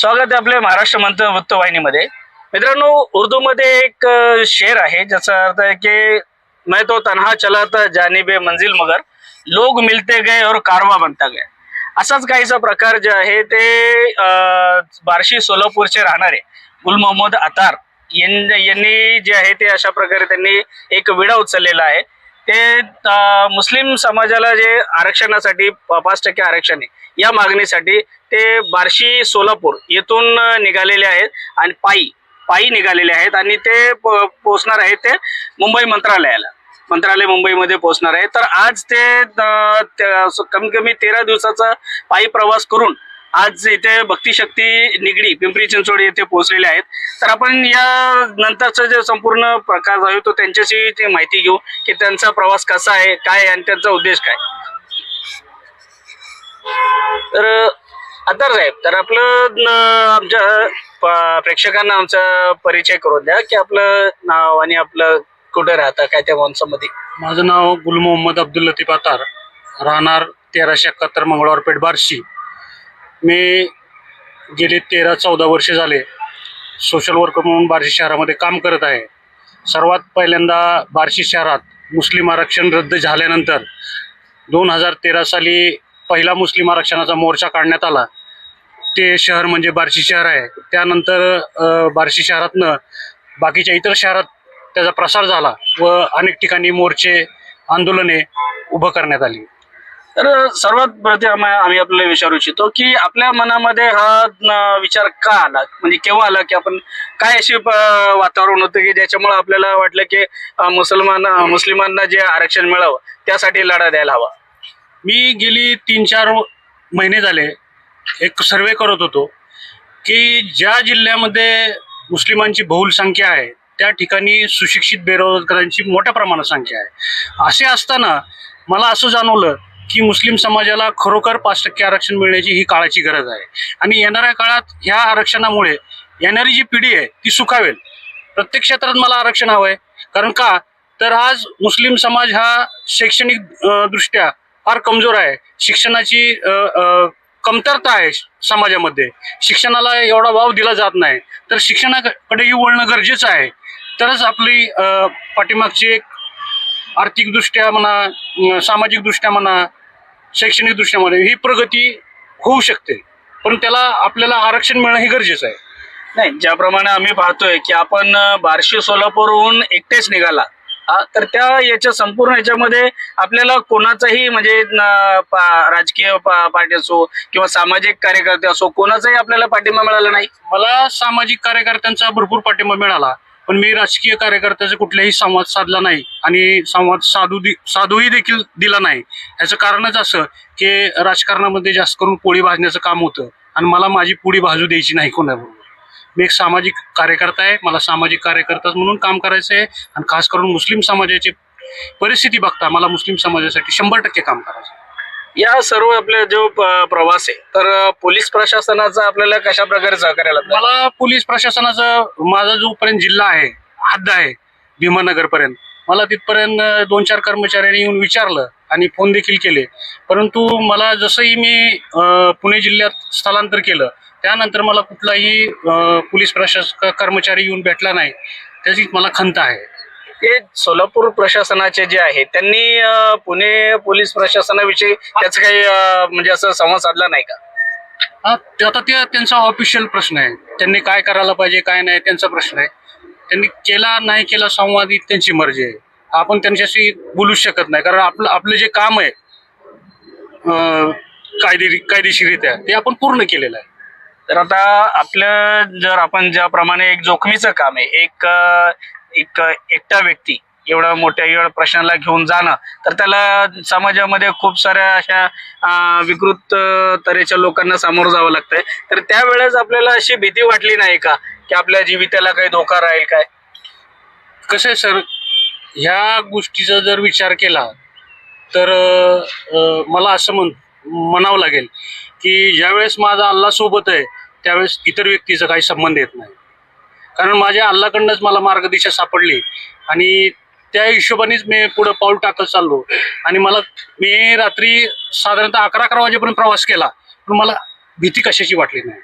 स्वागत आहे आपल्या महाराष्ट्र मंत्र वृत्तवाहिनीमध्ये मित्रांनो उर्दूमध्ये एक शेर आहे ज्याचा अर्थ आहे की मैं तो तन्हा चला था जानिबे मंजिल मगर लोग मिलते गए और कारवा बनता गया. असाच काहीसा प्रकार जे आहे ते बार्शी सोलापूरचे राहणारे गुल मोहम्मद अतार यांनी जे आहे ते अशा प्रकारे त्यांनी एक विडा उचललेला आहे. ते मुस्लिम समाजाला जे आरक्षणासाठी पाच टक्के आरक्षण आहे या मागणीसाठी ते बार्शी सोलापूर येथून निघालेले आहेत आणि पायी पायी निघालेले आहेत आणि ते पोहोचणार आहेत ते मुंबई मंत्रालयाला. मंत्रालय मुंबईमध्ये पोहोचणार आहे. तर आज ते कमी कमीत कमी तेरा दिवसाचा पायी प्रवास करून आज इथे भक्तिशक्ती निगडी पिंपरी चिंचवड येथे पोहोचलेले आहेत. तर आपण या नंतरचा जे संपूर्ण प्रकार आहे तो त्यांच्याशी माहिती घेऊ की त्यांचा प्रवास कसा आहे काय आहे आणि त्यांचा उद्देश काय? तर अत्तर साहेब तर आपलं आमच्या प- प्रेक्षकांना आमचा परिचय करून द्या की आपलं नाव आणि आपलं कुठे राहतं काय त्या माणसामध्ये? माझं नाव गुल मोहम्मद अब्दुल लतीफ अतार राहणार तेराशे एकाहत्तर मंगळवारपेठ बार्शी मी गेले तेरा चौदा वर्षे झाले सोशल वर्कर म्हणून बार्शी शहरामध्ये काम करत आहे. सर्वात पहिल्यांदा बार्शी शहरात मुस्लिम आरक्षण रद्द झाल्यानंतर दोन हजार तेरा साली पहिला मुस्लिम आरक्षणाचा मोर्चा काढण्यात आला. ते शहर म्हणजे बार्शी शहर आहे. त्यानंतर बार्शी शहरातनं बाकीच्या इतर शहरात त्याचा प्रसार झाला व अनेक ठिकाणी मोर्चे आंदोलने उभं करण्यात आली. तर सर्वात प्रथम आम्ही आपल्याला विचारू इच्छितो की आपल्या मनामध्ये हा विचार का आला? म्हणजे केव्हा आला की आपण काय अशी वातावरण होतं की ज्याच्यामुळे आपल्याला वाटलं की मुसलमान मुस्लिमांना जे आरक्षण मिळावं त्यासाठी लढा द्यायला हवा? मी गेली तीन चार महिने झाले एक सर्वे करत होतो की ज्या जिल्ह्यामध्ये मुस्लिमांची बहुल संख्या आहे त्या ठिकाणी सुशिक्षित बेरोजगारांची मोठ्या प्रमाणात संख्या आहे. असे असताना मला असं जाणवलं की मुस्लिम समाजाला खरोखर पाच टक्के आरक्षण मिळण्याची ही काळाची गरज आहे. आणि येणाऱ्या काळात ह्या आरक्षणामुळे येणारी जी पिढी आहे ती सुखावेल. प्रत्येक क्षेत्रात मला आरक्षण हवं आहे कारण का? तर आज मुस्लिम समाज हा शैक्षणिक दृष्ट्या फार कमजोर आहे. शिक्षणाची कमतरता आहे समाजामध्ये. शिक्षणाला एवढा वाव दिला जात नाही. तर शिक्षणाकडेही वळणं गरजेचं आहे. तरच आपली पाठीमागची एक आर्थिकदृष्ट्या म्हणा सामाजिकदृष्ट्या म्हणा शैक्षणिकदृष्ट्या म्हणा ही प्रगती होऊ शकते. पण त्याला आपल्याला आरक्षण मिळणं हे गरजेचं आहे. नाही ज्याप्रमाणे आम्ही पाहतोय की आपण बार्शी सोलापूरहून एकटेच निघाला. तर त्या याच्या संपूर्ण याच्यामध्ये आपल्याला कोणाचाही म्हणजे राजकीय पार्टी असो किंवा सामाजिक कार्यकर्ते असो कोणाचाही आपल्याला पाठिंबा मिळाला नाही. मला सामाजिक कार्यकर्त्यांचा भरपूर पाठिंबा मिळाला पण मी राजकीय कार्यकर्त्याचा कुठलाही संवाद साधला नाही आणि संवाद साधू दि साधूही देखील दिला नाही. याचं कारणच असं की राजकारणामध्ये जास्त करून पोळी भाजण्याचं काम होतं आणि मला माझी पोळी भाजू द्यायची नाही कोणाबरोबर मी एक सामाजिक कार्यकर्ता आहे. मला सामाजिक कार्यकर्ता म्हणून काम करायचं आहे. आणि खास करून मुस्लिम समाजाची परिस्थिती बघता मला मुस्लिम समाजासाठी शंभर टक्के काम करायचं. या सर्व आपल्या जो प्रवास आहे तर पोलीस प्रशासनाचा आपल्याला कशा प्रकारे सहकार्य लागतं मला पोलीस प्रशासनाचा माझा जोपर्यंत जिल्हा आहे हद्द आहे भीमानगरपर्यंत मला तिथपर्यंत दोन चार कर्मचाऱ्यांनी येऊन विचारलं आणि फोन देखील केले. परंतु मला जसंही मी पुणे जिल्ह्यात स्थलांतर केलं त्यानंतर मला कुठलाही पोलीस प्रशास कर्मचारी येऊन भेटला नाही. त्याची मला खंत आहे. हे सोलापूर प्रशासनाचे जे आहे त्यांनी पुणे पोलीस प्रशासनाविषयी त्याचं काही म्हणजे असं संवाद साधला नाही का? हा ते आता ते त्यांचा ऑफिशियल प्रश्न आहे. त्यांनी काय करायला पाहिजे काय नाही त्यांचा प्रश्न आहे. त्यांनी केला नाही केला संवाद ही त्यांची मर्जी आहे. आपण त्यांच्याशी बोलूच शकत नाही. कारण आपलं आपलं जे काम आहे कायदे कायदेशीरित्या ते आपण पूर्ण केलेलं आहे. तर आता आपलं जर आपण ज्याप्रमाणे एक जोखमीचं काम आहे एक एक एकटा व्यक्ती एवढा मोठ्या एवढ्या प्रश्नाला घेऊन जाणं तर त्याला समाजामध्ये खूप साऱ्या अशा विकृत तऱ्हेच्या लोकांना सामोरं जावं लागतंय. तर त्यावेळेस आपल्याला अशी भीती वाटली नाही का की आपल्या जीविताला काही धोका राहील काय? कसं आहे सर ह्या गोष्टीचा जर विचार केला तर मला असं म्हण म्हणावं लागेल की ज्यावेळेस माझा अल्ला सोबत आहे त्यावेळेस इतर व्यक्तीचा काही संबंध येत नाही. कारण माझ्या अल्लाकडनंच मला मार्गदिशा सापडली आणि त्या हिशोबानेच मी पुढं पाऊल टाकत चाललो. आणि मला मी रात्री साधारणतः अकरा अकरा वाजेपर्यंत प्रवास केला पण मला भीती कशाची वाटली नाही.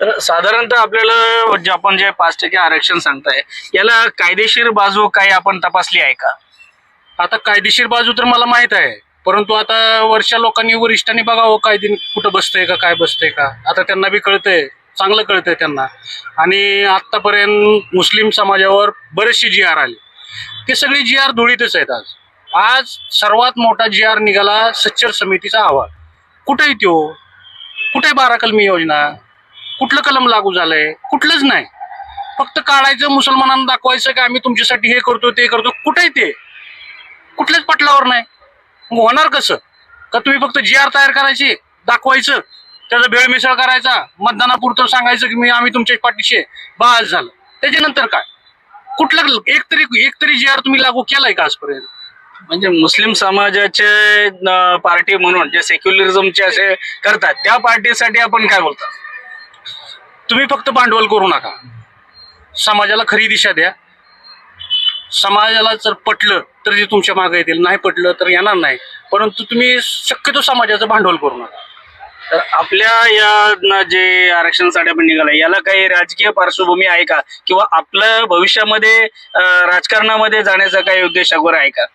तर साधारणतः आपल्याला जे आपण जे पाच टक्के आरक्षण सांगताय याला कायदेशीर बाजू काही आपण तपासली आहे का? आता कायदेशीर बाजू तर मला माहीत आहे. परंतु आता वरच्या लोकांनी वरिष्ठांनी बघावं हो काय दिन कुठं बसतंय का काय बसतंय का. आता त्यांना बी कळतंय चांगलं कळतंय त्यांना. आणि आत्तापर्यंत मुस्लिम समाजावर बरेचसे जी आर आले. ते सगळे जी आर धुळीतच आहेत आज. आज सर्वात मोठा जी आर निघाला सच्चर समितीचा अहवाल. कुठेही तो कुठे बारा कलमी योजना? कुठलं कलम लागू झालंय? कुठलंच नाही. फक्त काढायचं मुसलमानांना दाखवायचं की आम्ही तुमच्यासाठी हे करतो ते करतो कुठे ते? कुठल्याच पटलावर नाही. मग होणार कसं? का तुम्ही फक्त जी आर तयार करायची दाखवायचं त्याचा भेळ मिसळ करायचा मतदानापुरतं सांगायचं की मी आम्ही तुमच्या पाठीशी. बस झालं. त्याच्यानंतर काय? कुठलं एक तरी एक तरी जी आर तुम्ही लागू केलाय का आजपर्यंत? म्हणजे मुस्लिम समाजाचे पार्टी म्हणून जे सेक्युलरिझमचे असे करतात त्या पार्टीसाठी आपण काय बोलतो? तुम्ही फक्त भांडवल करू नका. समाजाला खरी दिशा द्या. समाजाला जर पटलं तर ते तुमच्या मागे येतील. नाही पटलं तर येणार नाही. परंतु तुम्ही शक्यतो समाजाचं भांडवल करू नका. तर आपल्या या जे आरक्षणासाठी आपण निघालाय याला काही राजकीय पार्श्वभूमी आहे का? किंवा आपलं भविष्यामध्ये राजकारणामध्ये जाण्याचा काही उद्देश अगोदर आहे का?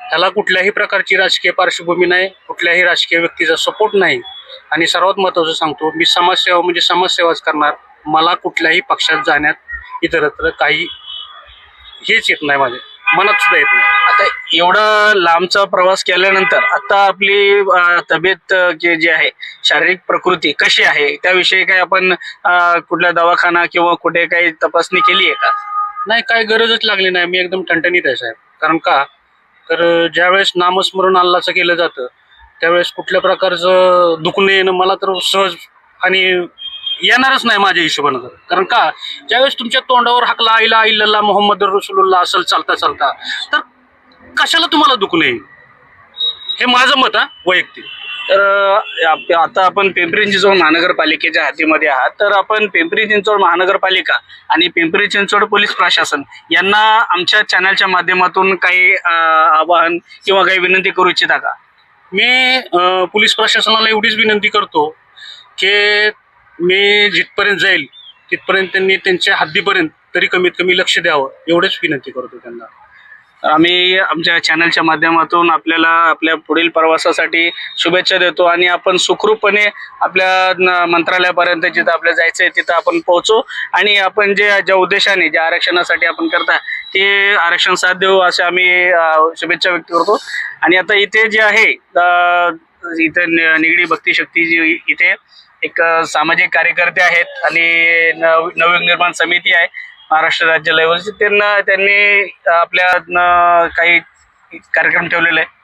त्याला कुठल्याही प्रकारची राजकीय पार्श्वभूमी नाही कुठल्याही राजकीय व्यक्तीचा सपोर्ट नाही. आणि सर्वात महत्वाचं सांगतो मी समाजसेवा म्हणजे समाजसेवाच करणार. मला कुठल्याही पक्षात जाण्यात इतरत्र काही हेच येत नाही माझे. मनात सुद्धा येत नाही. आता एवढा लांबचा प्रवास केल्यानंतर आता आपली अं, तब्येत अं, जी आहे शारीरिक प्रकृती कशी आहे? त्याविषयी काही आपण अं, कुठला दवाखाना किंवा कुठे काही तपासणी केली आहे का? नाही काय गरजच लागली नाही. मी एकदम ठणठणीत आहे साहेब. कारण का? तर ज्यावेळेस नामस्मरण अल्लाचं केलं जातं त्यावेळेस कुठल्या प्रकारचं दुखणं येणं मला तर सहज आणि येणारच नाही माझ्या हिशोबानं तर. कारण का? ज्यावेळेस तुमच्या तोंडावर हकला आईला इल्लल्ला मोहम्मद रसुल्ला असेल चालता चालता तर कशाला तुम्हाला दुखणं येईल हे माझं मत हा वैयक्तिक. तर आता आपण पिंपरी चिंचवड महानगरपालिकेच्या हातीमध्ये आहात. तर आपण पिंपरी चिंचवड महानगरपालिका आणि पिंपरी चिंचवड पोलीस प्रशासन यांना आमच्या चॅनलच्या माध्यमातून काही आवाहन किंवा काही विनंती करू इच्छिता का? मी पोलीस प्रशासनाला एवढीच विनंती करतो की मी जिथपर्यंत जाईल तिथपर्यंत त्यांनी त्यांच्या हद्दीपर्यंत तरी कमीत कमी लक्ष द्यावं एवढेच विनंती करतो त्यांना. आम्ही आमच्या चॅनलच्या माध्यमातून आपल्याला आपल्या पुढील प्रवासासाठी शुभेच्छा देतो आणि आपण सुखरूपपणे आपल्या मंत्रालयापर्यंत जिथं आपल्या जायचं आहे तिथं आपण पोहोचू आणि आपण जे ज्या उद्देशाने ज्या आरक्षणासाठी आपण करता ते आरक्षण साथ देऊ असे आम्ही शुभेच्छा व्यक्त करतो. आणि आता इथे जे आहे इथे नि- निगडी भक्ती शक्ती जी इथे एक सामाजिक कार्यकर्ते आहेत आणि नवयुग निर्माण समिती आहे महाराष्ट्र राज्य लेवलची त्यांना त्यांनी आपल्या काही कार्यक्रम ठेवलेले आहे